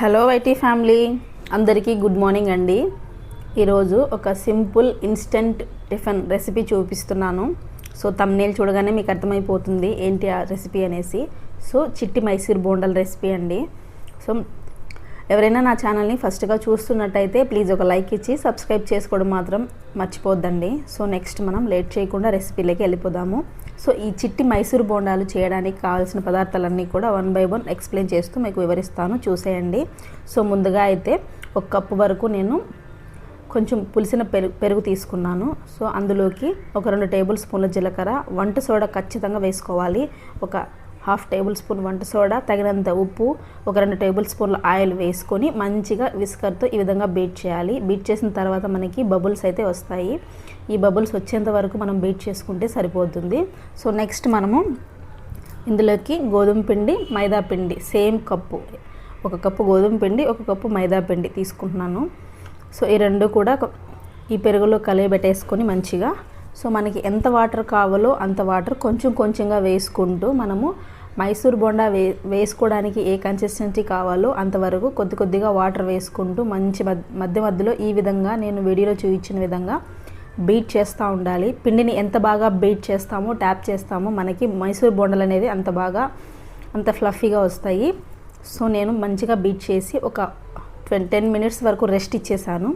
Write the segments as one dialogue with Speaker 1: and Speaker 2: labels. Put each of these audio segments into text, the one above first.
Speaker 1: Hello YT family అందరికీ good morning అండి. ఈరోజు ఒక సింపుల్ ఇన్స్టెంట్ టిఫిన్ రెసిపీ చూపిస్తున్నాను. సో తమ్నేల్ చూడగానే మీకు అర్థమైపోతుంది ఏంటి ఆ రెసిపీ అనేసి. సో చిట్టి మైసూర్ బోండల్ రెసిపీ అండి. సో ఎవరైనా నా ఛానల్ని ఫస్ట్గా చూస్తున్నట్టయితే ప్లీజ్ ఒక లైక్ ఇచ్చి సబ్స్క్రైబ్ చేసుకోవడం మాత్రం మర్చిపోద్దండి. సో నెక్స్ట్ మనం లేట్ చేయకుండా రెసిపీలోకి వెళ్ళిపోదాము. సో ఈ చిట్టి మైసూర్ బోండాలు చేయడానికి కావాల్సిన పదార్థాలన్నీ కూడా వన్ బై వన్ ఎక్స్ప్లెయిన్ చేస్తూ మీకు వివరిస్తాను. చూసేయండి. సో ముందుగా అయితే ఒక కప్పు వరకు నేను కొంచెం పులిసిన పెరుగు పెరుగు తీసుకున్నాను. సో అందులోకి ఒక రెండు టేబుల్ స్పూన్ల జీలకర్ర వంట సోడా ఖచ్చితంగా వేసుకోవాలి. ఒక హాఫ్ టేబుల్ స్పూన్ వంట సోడా తగినంత ఉప్పు ఒక రెండు టేబుల్ స్పూన్ల ఆయిల్ వేసుకొని మంచిగా విస్కర్తో ఈ విధంగా బీట్ చేయాలి. బీట్ చేసిన తర్వాత మనకి బబుల్స్ అయితే వస్తాయి. ఈ బబుల్స్ వచ్చేంత వరకు మనం బీట్ చేసుకుంటే సరిపోతుంది. సో నెక్స్ట్ మనము ఇందులోకి గోధుమ పిండి మైదా పిండి సేమ్ కప్పు. ఒక కప్పు గోధుమ పిండి ఒక కప్పు మైదా పిండి తీసుకుంటున్నాను. సో ఈ రెండు కూడా ఈ పెరుగులో కలియబెట్టేసుకొని మంచిగా సో మనకి ఎంత వాటర్ కావాలో అంత వాటర్ కొంచెం కొంచెంగా వేసుకుంటూ మనము మైసూర్ బొండా వే వేసుకోవడానికి ఏ కన్సిస్టెన్సీ కావాలో అంతవరకు కొద్ది కొద్దిగా వాటర్ వేసుకుంటూ మంచి మధ్య మధ్యలో ఈ విధంగా నేను వీడియోలో చూపించిన విధంగా బీట్ చేస్తూ ఉండాలి. పిండిని ఎంత బాగా బీట్ చేస్తామో ట్యాప్ చేస్తామో మనకి మైసూర్ బొండలు అనేది అంత బాగా అంత ఫ్లఫీగా వస్తాయి. సో నేను మంచిగా బీట్ చేసి ఒక ట్వంటీ టెన్ మినిట్స్ వరకు రెస్ట్ ఇచ్చేసాను.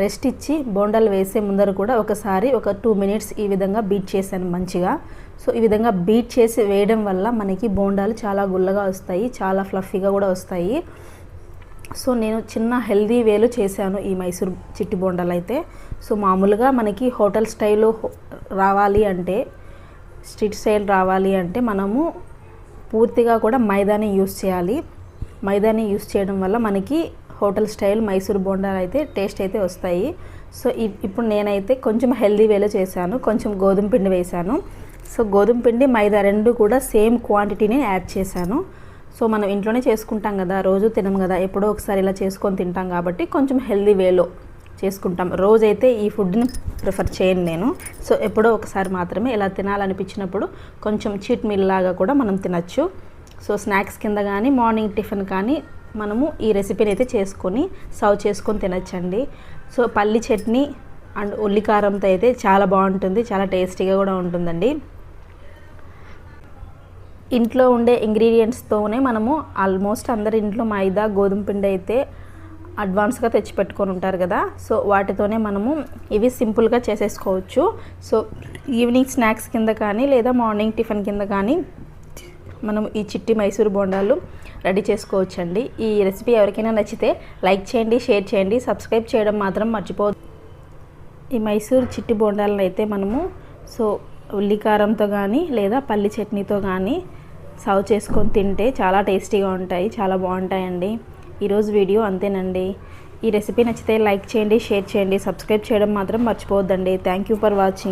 Speaker 1: రెస్ట్ ఇచ్చి బోండాలు వేసే ముందర కూడా ఒకసారి ఒక టూ మినిట్స్ ఈ విధంగా బీట్ చేశాను మంచిగా. సో ఈ విధంగా బీట్ చేసి వేయడం వల్ల మనకి బోండాలు చాలా గుల్లగా వస్తాయి చాలా ఫ్లఫీగా కూడా వస్తాయి. సో నేను చిన్న హెల్దీ వేలు చేశాను ఈ మైసూర్ చిట్టి బోండాలు అయితే. సో మామూలుగా మనకి హోటల్ స్టైల్లో రావాలి అంటే స్ట్రీట్ స్టైల్ రావాలి అంటే మనము పూర్తిగా కూడా మైదాని యూస్ చేయాలి. మైదాని యూస్ చేయడం వల్ల మనకి హోటల్ స్టైల్ మైసూర్ బోండాలు అయితే టేస్ట్ అయితే వస్తాయి. సో ఇప్పుడు నేనైతే కొంచెం హెల్దీ వేలో చేశాను. కొంచెం గోధుమ పిండి వేశాను. సో గోధుమ పిండి మైదా రెండు కూడా సేమ్ క్వాంటిటీని యాడ్ చేశాను. సో మనం ఇంట్లోనే చేసుకుంటాం కదా రోజు తినం కదా ఎప్పుడో ఒకసారి ఇలా చేసుకొని తింటాం కాబట్టి కొంచెం హెల్దీ వేలో చేసుకుంటాం. రోజైతే ఈ ఫుడ్ని ప్రిఫర్ చేయను నేను. సో ఎప్పుడో ఒకసారి మాత్రమే ఇలా తినాలనిపించినప్పుడు కొంచెం చీట్ మీల్ లాగా కూడా మనం తినచ్చు. సో స్నాక్స్ కింద కానీ మార్నింగ్ టిఫిన్ కానీ మనము ఈ రెసిపీని అయితే చేసుకొని సర్వ్ చేసుకొని తినచ్చండి. సో పల్లి చట్నీ అండ్ ఉల్లికారంతో అయితే చాలా బాగుంటుంది చాలా టేస్టీగా కూడా ఉంటుందండి. ఇంట్లో ఉండే ఇంగ్రీడియంట్స్తోనే మనము ఆల్మోస్ట్ అందరి ఇంట్లో మైదా గోధుమ పిండి అయితే అడ్వాన్స్గా తెచ్చిపెట్టుకొని ఉంటారు కదా. సో వాటితోనే మనము ఇవి సింపుల్గా చేసేసుకోవచ్చు. సో ఈవినింగ్ స్నాక్స్ కింద కానీ లేదా మార్నింగ్ టిఫిన్ కింద కానీ మనం ఈ చిట్టి మైసూర్ బోండాలు రెడీ చేసుకోవచ్చండి. ఈ రెసిపీ ఎవరికైనా నచ్చితే లైక్ చేయండి షేర్ చేయండి సబ్స్క్రైబ్ చేయడం మాత్రం మర్చిపోదు ఈ మైసూర్ చిట్టి బోండాలను అయితే మనము సో ఉల్లికారంతో కానీ లేదా పల్లి చట్నీతో కానీ సర్వ్ చేసుకొని తింటే చాలా టేస్టీగా ఉంటాయి చాలా బాగుంటాయండి. ఈరోజు వీడియో అంతేనండి. ఈ రెసిపీ నచ్చితే లైక్ చేయండి షేర్ చేయండి సబ్స్క్రైబ్ చేయడం మాత్రం మర్చిపోవద్దండి. Thank you for watching.